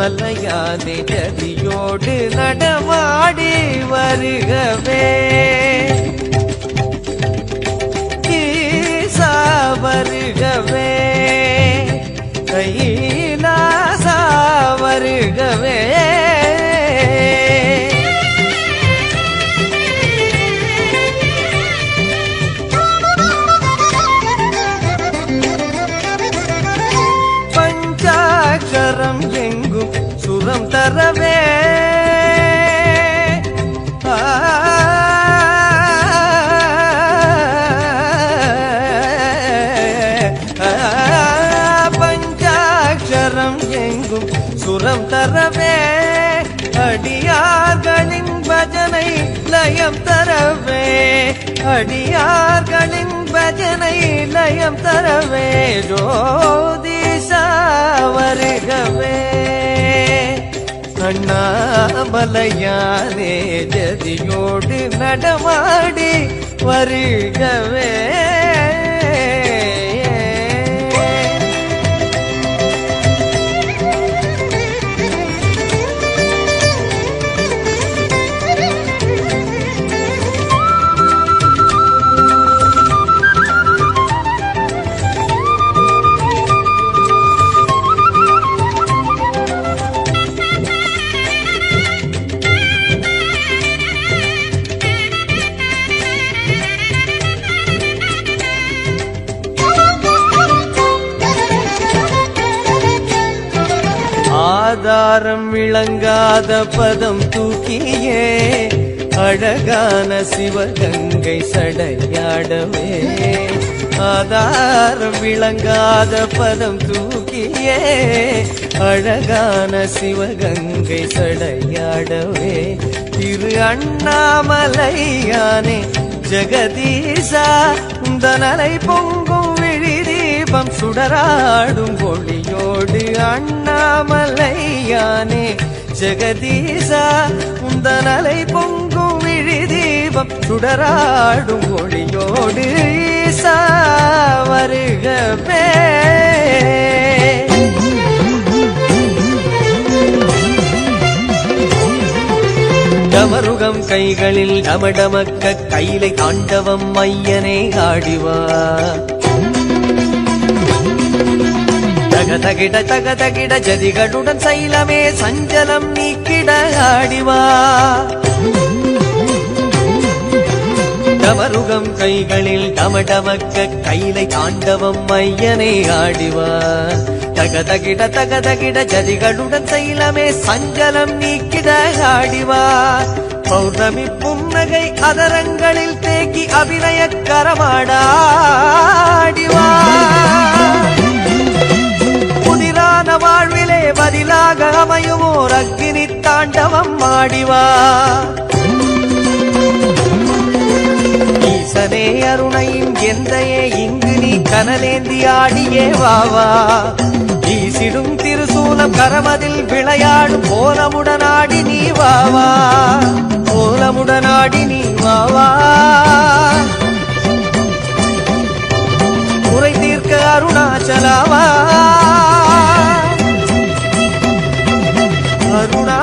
மலையானை ஜதியோடு நடமாடி வருகவே. வருகவே. சுரம் தரவே அடியார்களின் பஜனை லயம் தரவே அடியார்களின் பஜனை லயம் தரவே ஜோதிஷா வருகவே அண்ணாமலையானே ஜதியோடு நடமாடி வருகவே. ஆதாரம் விளங்காத பதம் தூக்கியே அழகான சிவகங்கை சடையாடவே. ஆதாரம் விளங்காத பதம் தூக்கியே அழகான சிவகங்கை சடையாடவே. திரு அண்ணாமலையானே ஜெகதீசா உந்தனலை பொங்கும் தீபம் சுடராடும் ஒளியோடு அண்ணாமலையானே. ஜெகதீசா உந்தனலை பொங்கும் விழி தீபம் சுடராடும் ஒளியோடு ஈசா வருகவே டமருகம் கைகளில் டமடமக்க கையிலை தாண்டவம் மையனை ஆடிவா தகதகிட தகதகிட ஜதிகளுடன் சைலமே சஞ்சலம் நீக்கிட ஆடிவா. டமருகம் கைகளில் டமடமக்க கைலை தாண்டவம் மையனை ஆடிவா. தகதகிட தகதகிட ஜதிகளுடன் சைலமே சஞ்சலம் நீக்கிட ஆடிவா. பௌர்ணமி புன்னகை அதரங்களில் தேக்கி அபிநய கரமாடாடிவா வினையாக அமையுமோர் அக்னி தாண்டவம் ஆடிவா. ஈசனே அருணையும் எந்தையே இங்கு நீ கனலேந்தி ஆடியே வாவா. வீசிடும் திருசூலம் கரமதில் விளையாடும் கோலமுடனாடி நீ வாவா. கோலமுடனாடி நீ வாவா. குறை தீர்க்க அருணாச்சலாவா. அருணா